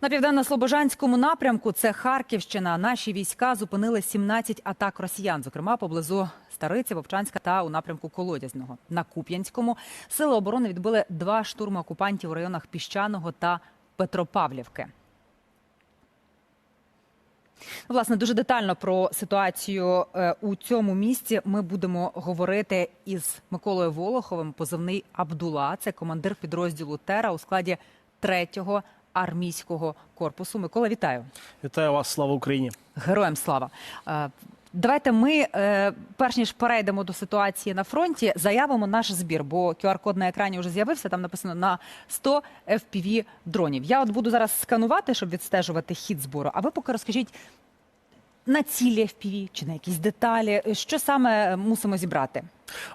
На південно-слобожанському напрямку це Харківщина. Наші війська зупинили 17 атак росіян, зокрема поблизу Стариці, Вовчанська та у напрямку Колодязного. На Куп'янському сили оборони відбили два штурми окупантів у районах Піщаного та Петропавлівки. Власне, дуже детально про ситуацію е, у цьому місці ми будемо говорити із Миколою Волоховим, позивний Абдула. Це командир підрозділу Тера у складі 3-го армійського корпусу. Микола, вітаю. Вітаю вас, слава Україні. Героям слава. Е, Давайте ми, е, перш ніж перейдемо до ситуації на фронті, заявимо наш збір, бо QR-код на екрані вже з'явився. Там написано на 100 FPV дронів. Я от буду зараз сканувати, щоб відстежувати хід збору. А ви поки розкажіть на цілі FPV чи на якісь деталі, що саме мусимо зібрати?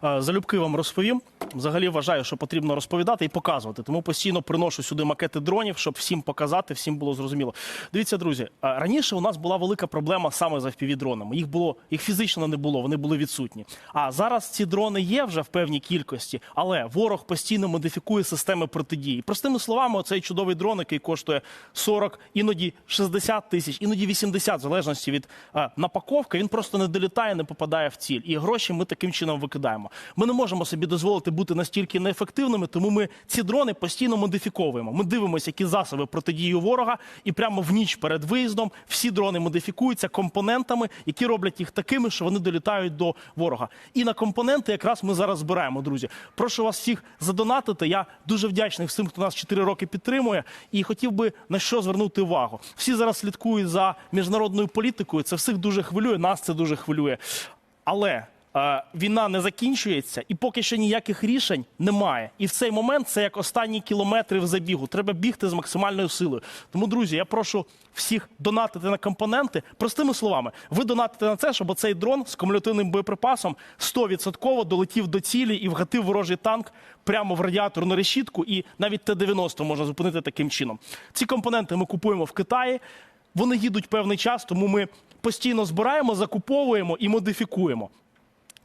Е, Залюбки вам розповім. Взагалі вважаю, що потрібно розповідати і показувати. Тому постійно приношу сюди макети дронів, щоб всім показати, всім було зрозуміло. Дивіться, друзі, е, раніше у нас була велика проблема саме з FPV-дронами. Їх було їх фізично не було, вони були відсутні. А зараз ці дрони є вже в певній кількості, але ворог постійно модифікує системи протидії. Простими словами, оцей чудовий дрон, який коштує 40, іноді 60 тисяч, іноді 80, в залежності від е, напаковки, він просто не долітає, не попадає в ціль. І гроші ми таким чином викидаємо. Ми не можемо собі дозволити бути настільки неефективними, тому ми ці дрони постійно модифіковуємо. Ми дивимося, які засоби протидії ворога, і прямо в ніч перед виїздом всі дрони модифікуються компонентами, які роблять їх такими, що вони долітають до ворога. І на компоненти якраз ми зараз збираємо, друзі. Прошу вас всіх задонатити. Я дуже вдячний всім, хто нас 4 роки підтримує, і хотів би на що звернути увагу. Всі зараз слідкують за міжнародною політикою. Це всіх дуже хвилює. Нас це дуже хвилює. Але війна не закінчується, і поки що ніяких рішень немає. І в цей момент це як останні кілометри в забігу. Треба бігти з максимальною силою. Тому, друзі, я прошу всіх донатити на компоненти. Простими словами, ви донатите на це, щоб цей дрон з кумулятивним боєприпасом 100% долетів до цілі і вгатив ворожий танк прямо в радіаторну решітку, і навіть Т-90 можна зупинити таким чином. Ці компоненти ми купуємо в Китаї. Вони їдуть певний час, тому ми постійно збираємо, закуповуємо і модифікуємо.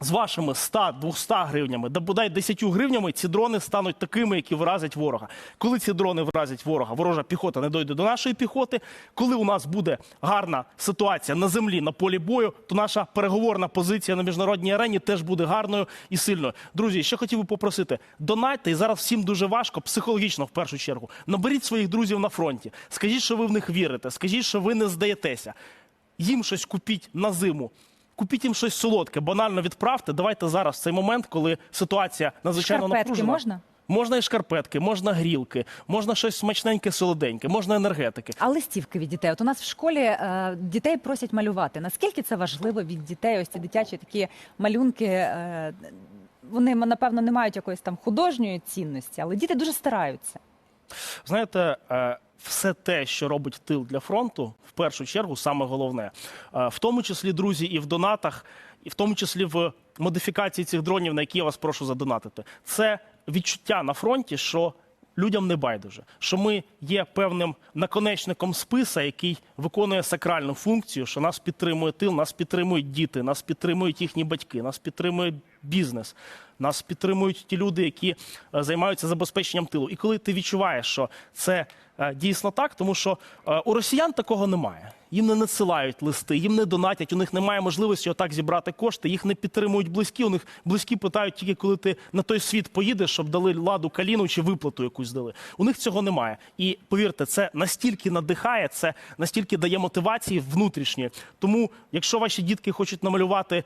З вашими 100-200 гривнями, да бодай 10 гривнями, ці дрони стануть такими, які вразять ворога. Коли ці дрони вразять ворога, ворожа піхота не дойде до нашої піхоти. Коли у нас буде гарна ситуація на землі, на полі бою, то наша переговорна позиція на міжнародній арені теж буде гарною і сильною. Друзі, ще хотів би попросити, донайте, і зараз всім дуже важко, психологічно в першу чергу. Наберіть своїх друзів на фронті. Скажіть, що ви в них вірите, скажіть, що ви не здаєтеся. Їм щось купіть на зиму. Купіть їм щось солодке, банально відправте. Давайте зараз в цей момент, коли ситуація надзвичайно Шкарпетки напружена. можна? Можна і шкарпетки, можна грілки, можна щось смачненьке, солоденьке, можна енергетики. А листівки від дітей? От у нас в школі е, дітей просять малювати. Наскільки це важливо від дітей? Ось ці дитячі такі малюнки. Е, вони напевно не мають якоїсь там художньої цінності, але діти дуже стараються. Знаєте, е, все те, що робить тил для фронту, в першу чергу, саме головне, Е, в тому числі, друзі, і в донатах, і в тому числі в модифікації цих дронів, на які я вас прошу задонатити, це відчуття на фронті, що. Людям не байдуже, що ми є певним наконечником списа, який виконує сакральну функцію, що нас підтримує тил, нас підтримують діти, нас підтримують їхні батьки, нас підтримує бізнес, нас підтримують ті люди, які е, займаються забезпеченням тилу. І коли ти відчуваєш, що це е, дійсно так, тому що е, у росіян такого немає. Їм не надсилають листи, їм не донатять, у них немає можливості отак зібрати кошти, їх не підтримують близькі. У них близькі питають тільки коли ти на той світ поїдеш, щоб дали ладу каліну чи виплату якусь дали. У них цього немає. І повірте, це настільки надихає, це настільки дає мотивації внутрішньої. Тому, якщо ваші дітки хочуть намалювати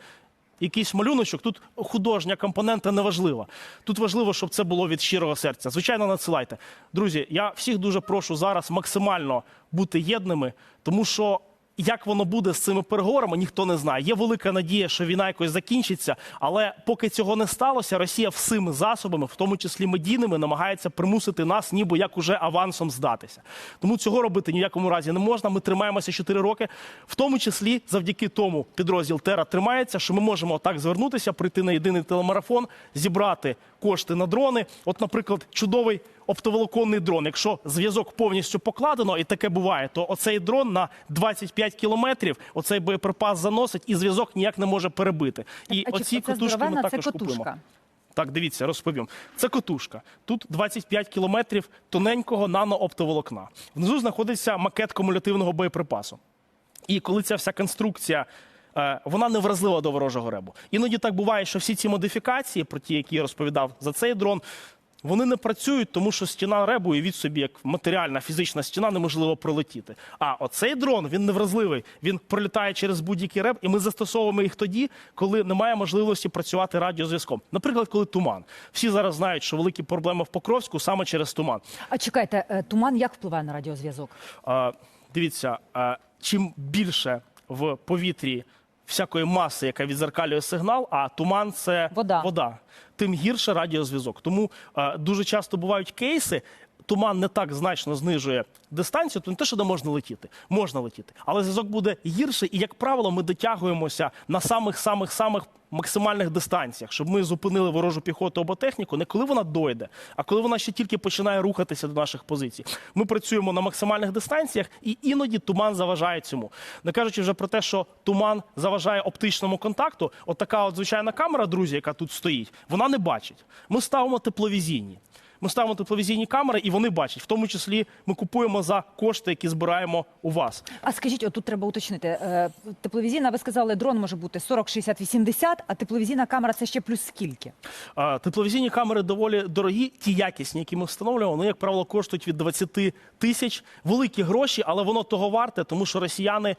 якийсь малюночок, тут художня компонента не важлива. Тут важливо, щоб це було від щирого серця. Звичайно, надсилайте. Друзі, я всіх дуже прошу зараз максимально бути єдними, тому що. Як воно буде з цими переговорами, ніхто не знає. Є велика надія, що війна якось закінчиться, але поки цього не сталося, Росія всіми засобами, в тому числі медійними, намагається примусити нас, ніби як уже авансом здатися. Тому цього робити ні в якому разі не можна. Ми тримаємося 4 роки, в тому числі завдяки тому підрозділ Тера тримається, що ми можемо так звернутися, прийти на єдиний телемарафон, зібрати кошти на дрони. От, наприклад, чудовий оптоволоконний дрон. Якщо зв'язок повністю покладено, і таке буває, то оцей дрон на 25 кілометрів оцей боєприпас заносить, і зв'язок ніяк не може перебити. І а оці котушки ми також купуємо. Так, дивіться, розповім. Це котушка. Тут 25 кілометрів тоненького нанооптоволокна. Внизу знаходиться макет кумулятивного боєприпасу. І коли ця вся конструкція. Е, Вона не вразлива до ворожого ребу. Іноді так буває, що всі ці модифікації, про ті, які я розповідав за цей дрон, вони не працюють, тому що стіна ребу і від собі, як матеріальна фізична стіна, неможливо пролетіти. А оцей дрон він не вразливий. Він пролітає через будь-який реб, і ми застосовуємо їх тоді, коли немає можливості працювати радіозв'язком. Наприклад, коли туман. Всі зараз знають, що великі проблеми в Покровську саме через туман. А чекайте, е, туман як впливає на радіозв'язок? Дивіться, чим більше в повітрі всякої маси, яка відзеркалює сигнал, а туман це Вода. вода. тим гірше радіозв'язок. Тому е, дуже часто бувають кейси. Туман не так значно знижує дистанцію, то не те, що де можна летіти, можна летіти, але зв'язок буде гірший, і як правило, ми дотягуємося на самих самих самих максимальних дистанціях, щоб ми зупинили ворожу піхоту або техніку, не коли вона дойде, а коли вона ще тільки починає рухатися до наших позицій. Ми працюємо на максимальних дистанціях, і іноді туман заважає цьому. Не кажучи вже про те, що туман заважає оптичному контакту. От така от звичайна камера, друзі, яка тут стоїть, вона не бачить. Ми ставимо тепловізійні. Ми ставимо тепловізійні камери, і вони бачать. В тому числі ми купуємо за кошти, які збираємо у вас. А скажіть, отут треба уточнити. е, Тепловізійна, ви сказали, дрон може бути 40, 60, 80, а тепловізійна камера це ще плюс скільки? Тепловізійні камери доволі дорогі, ті якісні, які ми встановлюємо, вони, як правило, коштують від 20 тисяч. Великі гроші, але воно того варте, тому що росіяни.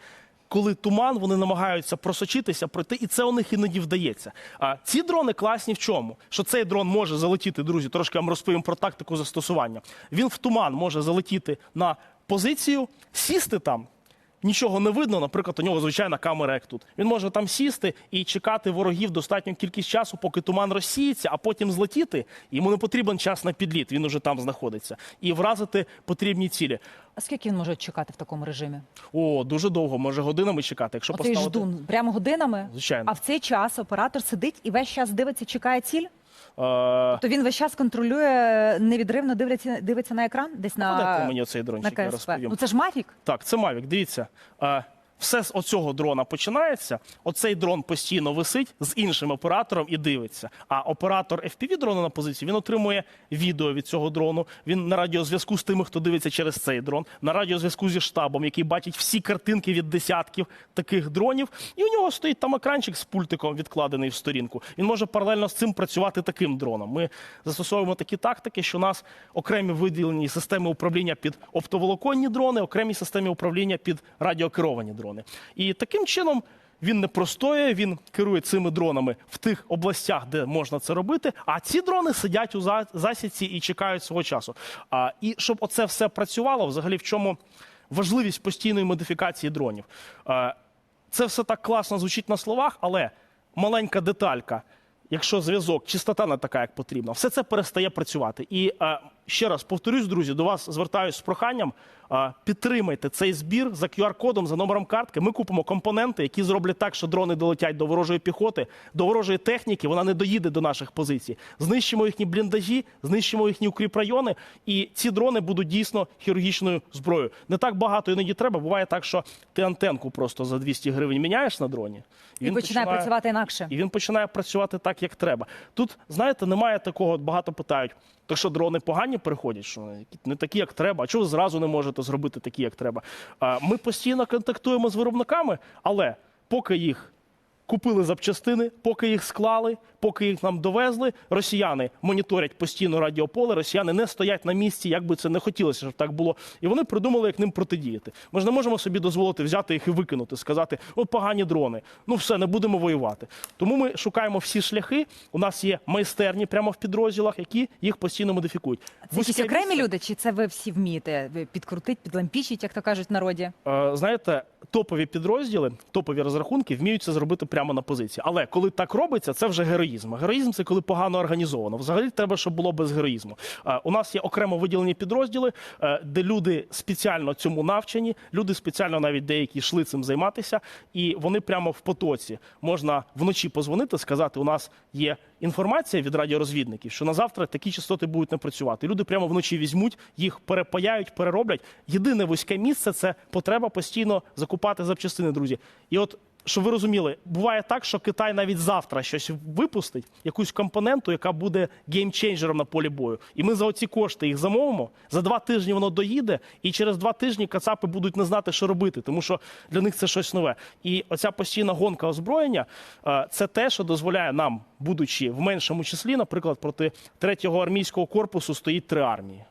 Коли туман, вони намагаються просочитися, пройти, і це у них іноді вдається. А ці дрони класні в чому? Що цей дрон може залетіти, друзі. Трошки вам розповім про тактику застосування. Він в туман може залетіти на позицію, сісти там, нічого не видно. Наприклад, у нього звичайна камера, як тут. Він може там сісти і чекати ворогів достатню кількість часу, поки туман розсіється, а потім злетіти. Йому не потрібен час на підліт. Він уже там знаходиться, і вразити потрібні цілі. А скільки він може чекати в такому режимі? О, дуже довго, може годинами чекати. Якщо Оцей поставити ждун прямо годинами. Звичайно. А в цей час оператор сидить і весь час дивиться, чекає ціль. Е, То він весь час контролює невідривно дивляться, дивиться на екран, десь на, подайте мені оцей на дрончик, я КСП. розповім. Ну це ж Mavic. Так, це Mavic, дивіться. Е, Все з оцього дрона починається. Оцей дрон постійно висить з іншим оператором і дивиться. А оператор FPV дрону на позиції він отримує відео від цього дрону. Він на радіозв'язку з тими, хто дивиться через цей дрон, на радіозв'язку зі штабом, який бачить всі картинки від десятків таких дронів. І у нього стоїть там екранчик з пультиком відкладений в сторінку. Він може паралельно з цим працювати таким дроном. Ми застосовуємо такі тактики, що у нас окремі виділені системи управління під оптоволоконні дрони, окремі системи управління під радіокеровані дрони. І таким чином. Він не простоює, він керує цими дронами в тих областях, де можна це робити. А ці дрони сидять у за- засідці і чекають свого часу. А, і щоб оце все працювало, взагалі в чому важливість постійної модифікації дронів. А, це все так класно звучить на словах, але маленька деталька. Якщо зв'язок, чистота не така, як потрібно, все це перестає працювати. І е, ще раз повторюсь, друзі, до вас звертаюся з проханням. Підтримайте цей збір за QR-кодом, за номером картки. Ми купимо компоненти, які зроблять так, що дрони долетять до ворожої піхоти, до ворожої техніки. Вона не доїде до наших позицій. Знищимо їхні бліндажі, знищимо їхні укріпрайони, і ці дрони будуть дійсно хірургічною зброєю. Не так багато іноді треба. Буває так, що ти антенку просто за 200 гривень міняєш на дроні, І починає працювати інакше. і він починає працювати так, як треба. Тут, знаєте, немає такого, багато питають, то що дрони погані переходять, що не такі, як треба. А чого зразу не можете зробити такі, як треба? Ми постійно контактуємо з виробниками, але поки їх. Купили запчастини, поки їх склали, поки їх нам довезли. Росіяни моніторять постійно радіополе. Росіяни не стоять на місці, як би це не хотілося, щоб так було. І вони придумали, як ним протидіяти. Ми ж не можемо собі дозволити взяти їх і викинути, сказати, о, погані дрони. Ну все, не будемо воювати. Тому ми шукаємо всі шляхи. У нас є майстерні прямо в підрозділах, які їх постійно модифікують. Це якісь окремі місце- люди, чи це ви всі вмієте підкрутить, підлампічить, як то кажуть в народі? Е, знаєте, топові підрозділи, топові розрахунки вміють це зробити прямо на позиції. Але коли так робиться, це вже героїзм. Героїзм це коли погано організовано. Взагалі треба, щоб було без героїзму. Е, У нас є окремо виділені підрозділи, е, де люди спеціально цьому навчені, люди спеціально навіть деякі йшли цим займатися, і вони прямо в потоці можна вночі позвонити, сказати: у нас є інформація від радіорозвідників, що на завтра такі частоти будуть не працювати. Люди прямо вночі візьмуть, їх перепаяють, перероблять. Єдине вузьке місце це потреба постійно закупати запчастини, друзі. І от щоб ви розуміли, буває так, що Китай навіть завтра щось випустить, якусь компоненту, яка буде геймченджером на полі бою. І ми за оці кошти їх замовимо. За два тижні воно доїде, і через два тижні кацапи будуть не знати, що робити, тому що для них це щось нове. І оця постійна гонка озброєння е, це те, що дозволяє нам, будучи в меншому числі, наприклад, проти третього армійського корпусу стоїть три армії.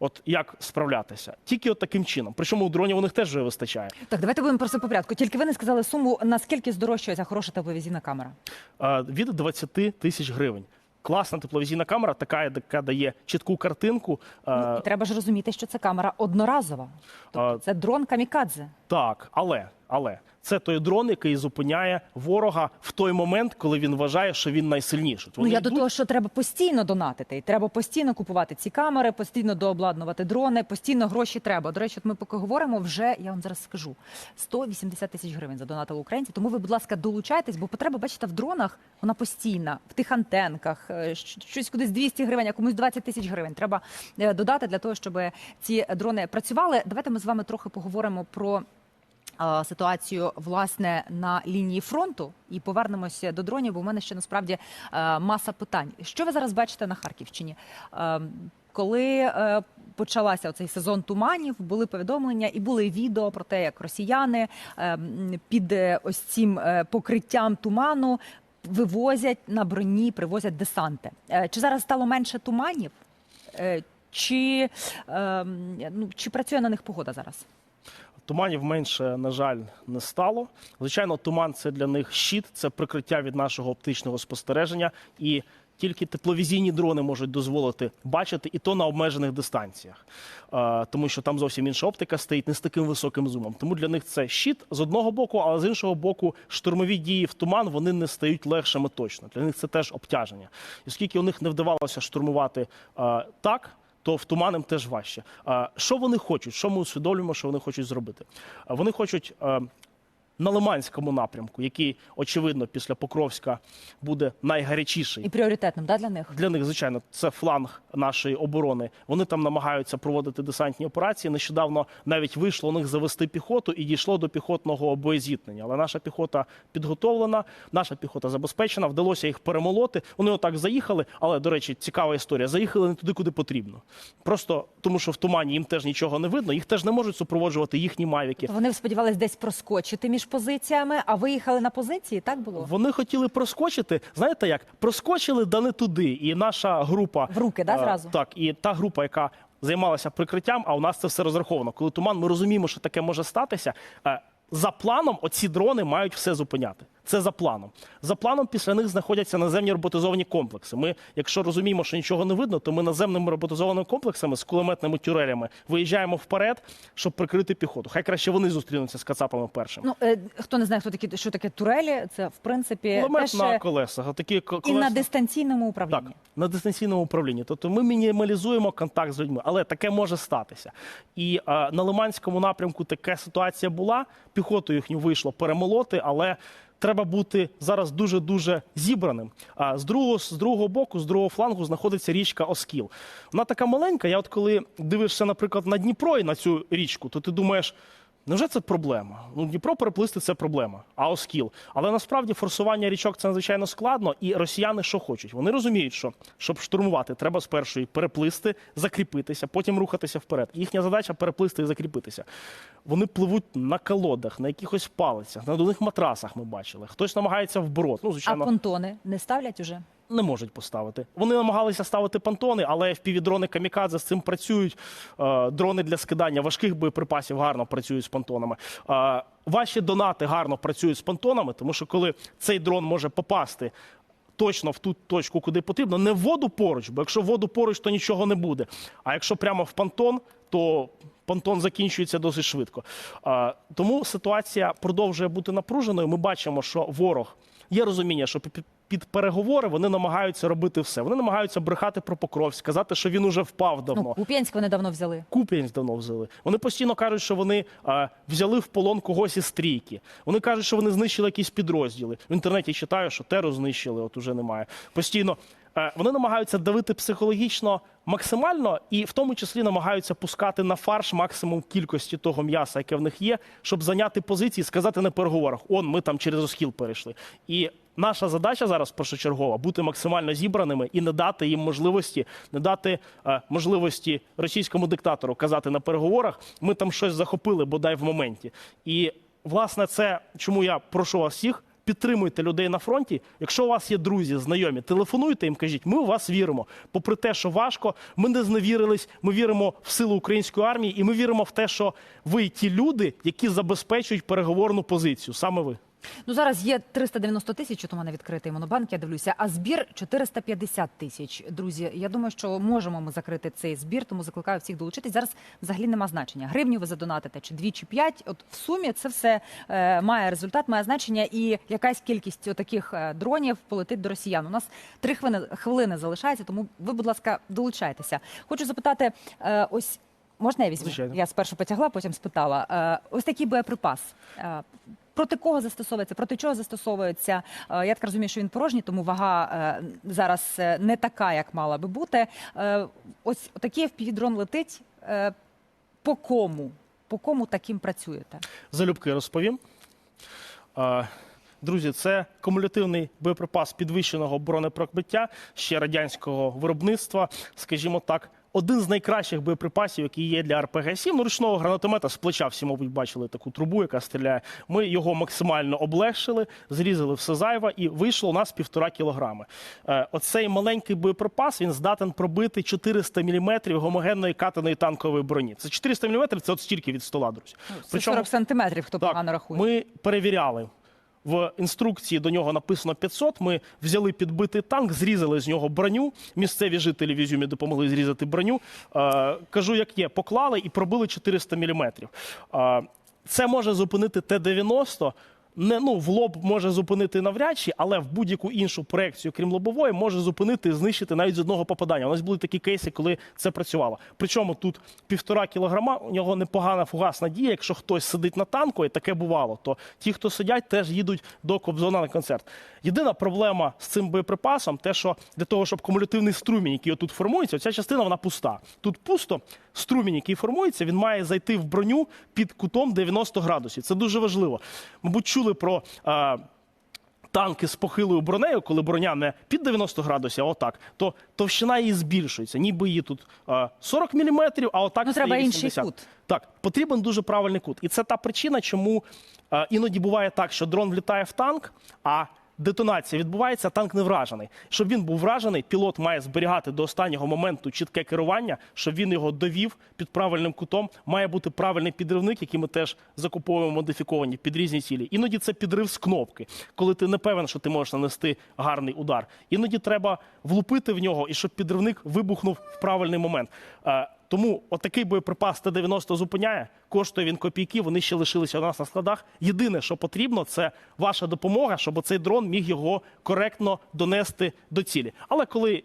От як справлятися? Тільки от таким чином. Причому у дронів у них теж вже вистачає. Так, давайте будемо просто по порядку. Тільки ви не сказали суму, наскільки здорожчує ця хороша тепловізійна камера. Е, від 20 тисяч гривень. Класна тепловізійна камера, така, яка дає чітку картинку. Е, І треба ж розуміти, що це камера одноразова. Тобто це дрон камікадзе. Так, але, але це той дрон, який зупиняє ворога в той момент, коли він вважає, що він найсильніший. Ну Вони я до того, що треба постійно донатити, і треба постійно купувати ці камери, постійно дообладнувати дрони, постійно гроші треба. До речі, от ми поки говоримо, вже я вам зараз скажу 180 тисяч гривень задонатили українці. Тому ви, будь ласка, долучайтесь, бо потреба, бачите, в дронах вона постійна, в тих антенках, е, щось кудись 200 гривень, а комусь 20 тисяч гривень. Треба е, додати для того, щоб ці дрони працювали. Давайте ми з вами трохи поговоримо про. Е, Ситуацію власне на лінії фронту і повернемося до дронів, бо в мене ще насправді е, маса питань. Що ви зараз бачите на Харківщині? Е, Коли почалася цей сезон туманів, були повідомлення і були відео про те, як росіяни під ось цим покриттям туману вивозять на броні, привозять десанти. Чи зараз стало менше туманів? Чи, ну, чи працює на них погода зараз? Туманів менше, на жаль, не стало. Звичайно, туман це для них щит, це прикриття від нашого оптичного спостереження. І тільки тепловізійні дрони можуть дозволити бачити, і то на обмежених дистанціях, Е, тому що там зовсім інша оптика стоїть не з таким високим зумом. Тому для них це щит з одного боку, але з іншого боку, штурмові дії в туман вони не стають легшими точно. Для них це теж обтяження. І оскільки у них не вдавалося штурмувати е, так то в туманем теж важче. Що вони хочуть? Що ми усвідомлюємо, що вони хочуть зробити? Вони хочуть на Лиманському напрямку, який, очевидно, після Покровська буде найгарячіший. І пріоритетним да, для них? Для них, звичайно, це фланг нашої оборони. Вони там намагаються проводити десантні операції. Нещодавно навіть вийшло у них завести піхоту і дійшло до піхотного боєзіткнення. Але наша піхота підготовлена, наша піхота забезпечена. Вдалося їх перемолоти. Вони отак заїхали. Але до речі, цікава історія. Заїхали не туди, куди потрібно. Просто тому, що в тумані їм теж нічого не видно. Їх теж не можуть супроводжувати їхні мавіки. Вони сподівались десь проскочити між позиціями, а виїхали на позиції, так було? Вони хотіли проскочити. Знаєте як? Проскочили да не туди. І наша група В руки, да, е, зразу? Так, і та група, яка займалася прикриттям, а у нас це все розраховано. Коли туман, ми розуміємо, що таке може статися. Е, За планом, оці дрони мають все зупиняти. Це за планом. За планом після них знаходяться наземні роботизовані комплекси. Ми, якщо розуміємо, що нічого не видно, то ми наземними роботизованими комплексами з кулеметними тюрелями виїжджаємо вперед, щоб прикрити піхоту. Хай краще вони зустрінуться з кацапами першим. Ну е, хто не знає, хто такі що таке турелі, це в принципі Кулемет теж на колесах. Такі ко- і на колеса- дистанційному Так, управлінні. на дистанційному управлінні. Тобто ми мінімалізуємо контакт з людьми, але таке може статися. І е, на Лиманському напрямку така ситуація була. Піхоту їхню вийшло перемолоти, але. Треба бути зараз дуже дуже зібраним. А з другого з другого боку, з другого флангу, знаходиться річка Оскіл. Вона така маленька. Я от коли дивишся, наприклад, на Дніпро і на цю річку, то ти думаєш, невже це проблема? Ну, Дніпро переплисти це проблема, а Оскіл. Але насправді форсування річок це надзвичайно складно. І росіяни що хочуть? Вони розуміють, що щоб штурмувати, треба спершу переплисти, закріпитися, потім рухатися вперед. Їхня задача переплисти і закріпитися. Вони пливуть на колодах, на якихось палицях, на надувних матрасах. Ми бачили. Хтось намагається вброд. Ну, А понтони не ставлять уже? Не можуть поставити. Вони намагалися ставити понтони, але впівдрони камікадзе з цим працюють. Е, Дрони для скидання важких боєприпасів гарно працюють з понтонами. Е, Ваші донати гарно працюють з понтонами, тому що коли цей дрон може попасти. Точно в ту точку, куди потрібно, не в воду поруч, бо якщо в воду поруч, то нічого не буде. А якщо прямо в понтон, то понтон закінчується досить швидко. А, тому ситуація продовжує бути напруженою. Ми бачимо, що ворог є розуміння, що під, переговори вони намагаються робити все. Вони намагаються брехати про Покровськ, сказати, що він уже впав давно. Ну, Куп'янськ вони давно взяли. Куп'янськ давно взяли. Вони постійно кажуть, що вони а, взяли в полон когось із стрійки. Вони кажуть, що вони знищили якісь підрозділи. В інтернеті читаю, що теру знищили, от уже немає. Постійно Вони намагаються давити психологічно максимально, і в тому числі намагаються пускати на фарш максимум кількості того м'яса, яке в них є, щоб зайняти позиції, сказати на переговорах: он ми там через розхіл перейшли. І наша задача зараз першочергова бути максимально зібраними і не дати їм можливості, не дати е, можливості російському диктатору казати на переговорах, ми там щось захопили, бодай в моменті. І власне це чому я прошу вас всіх. Підтримуйте людей на фронті. Якщо у вас є друзі, знайомі, телефонуйте їм, кажіть, ми у вас віримо. Попри те, що важко, ми не зневірились, ми віримо в силу української армії, і ми віримо в те, що ви ті люди, які забезпечують переговорну позицію. Саме ви. Ну зараз є 390 тисяч, от у мене відкритий монобанк, я дивлюся, а збір 450 тисяч. Друзі, я думаю, що можемо ми закрити цей збір, тому закликаю всіх долучитись. Зараз взагалі нема значення. Гривню ви задонатите, чи дві, чи п'ять. От в сумі це все е, має результат, має значення, і якась кількість таких дронів полетить до росіян. У нас три хвилини, хвилини залишається, тому ви, будь ласка, долучайтеся. Хочу запитати, е, ось. Можна я візьму? Звичайно. Я спершу потягла, потім спитала. Е, ось такий боєприпас. Е, проти кого застосовується? Проти чого застосовується? Е, я так розумію, що він порожній, тому вага е, зараз е, не така, як мала би бути. Ось такий FPV-дрон летить. По кому? По кому таким працюєте? Залюбки розповім. Друзі, це кумулятивний боєприпас підвищеного бронепробиття ще радянського виробництва, скажімо так. Один з найкращих боєприпасів, який є для РПГ-7, ну, ручного гранатомета з плеча, всі, мабуть, бачили таку трубу, яка стріляє. Ми його максимально облегшили, зрізали все зайве, і вийшло у нас півтора кілограми. Е, оцей маленький боєприпас він здатен пробити 400 мм гомогенної катаної танкової броні. Це 400 мм, це от стільки від стола, друзі. Це 40 сантиметрів, хто Так, погано рахує. Ми перевіряли. В інструкції до нього написано 500. Ми взяли підбитий танк, зрізали з нього броню. Місцеві жителі в Ізюмі допомогли зрізати броню. Е, кажу, як є, поклали і пробили 400 міліметрів. Е, це може зупинити Т-90. Не, ну, в лоб може зупинити навряд чи, але в будь-яку іншу проекцію, крім лобової, може зупинити і знищити навіть з одного попадання. У нас були такі кейси, коли це працювало. Причому тут півтора кілограма, у нього непогана фугасна дія. Якщо хтось сидить на танку, і таке бувало, то ті, хто сидять, теж їдуть до Кобзона на концерт. Єдина проблема з цим боєприпасом, те, що для того, щоб кумулятивний струмінь, який отут формується, ця частина вона пуста. Тут пусто. Струмінь, який формується, він має зайти в броню під кутом 90 градусів. Це дуже важливо. Мабуть, чули про. е, Танки з похилою бронею, коли броня не під 90 градусів, а отак, то товщина її збільшується. Ніби її тут е, 40 мм, а отак Ну, треба інший 80. кут. Так, потрібен дуже правильний кут. І це та причина, чому іноді буває так, що дрон влітає в танк, а детонація відбувається, танк не вражений. Щоб він був вражений, пілот має зберігати до останнього моменту чітке керування, щоб він його довів під правильним кутом. Має бути правильний підривник, який ми теж закуповуємо модифіковані під різні цілі. Іноді це підрив з кнопки, коли ти не певен, що ти можеш нанести гарний удар. Іноді треба влупити в нього і щоб підривник вибухнув в правильний момент. Тому отакий боєприпас Т-90 зупиняє, коштує він копійки, вони ще лишилися у нас на складах. Єдине, що потрібно, це ваша допомога, щоб цей дрон міг його коректно донести до цілі. Але коли,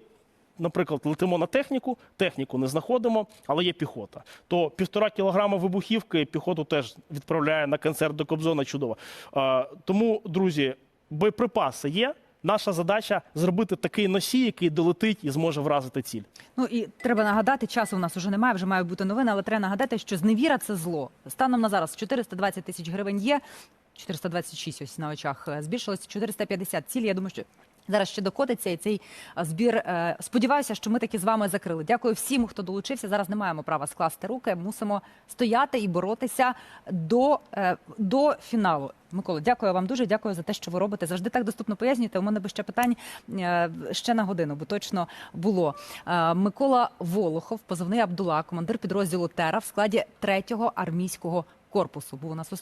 наприклад, летимо на техніку, техніку не знаходимо, але є піхота, то півтора кілограма вибухівки піхоту теж відправляє на концерт до Кобзона чудово. Тому, друзі, боєприпаси є. Наша задача зробити такий носій, який долетить і зможе вразити ціль. Ну і треба нагадати, часу у нас вже немає, вже мають бути новини, але треба нагадати, що зневіра це зло. Станом на зараз 420 тисяч гривень є. 426 ось на очах е, збільшилось 450 ціль. Я думаю, що зараз ще докотиться і цей е, збір. е, Сподіваюся, що ми таки з вами закрили. Дякую всім, хто долучився. Зараз не маємо права скласти руки. Мусимо стояти і боротися до, е, до фіналу. Микола, дякую вам дуже. Дякую за те, що ви робите. Завжди так доступно пояснюєте. У мене би ще питань ще на годину, бо точно було. Микола Волохов, позивний Абдула, командир підрозділу Тера в складі 3-го армійського корпусу. Був у нас у студії.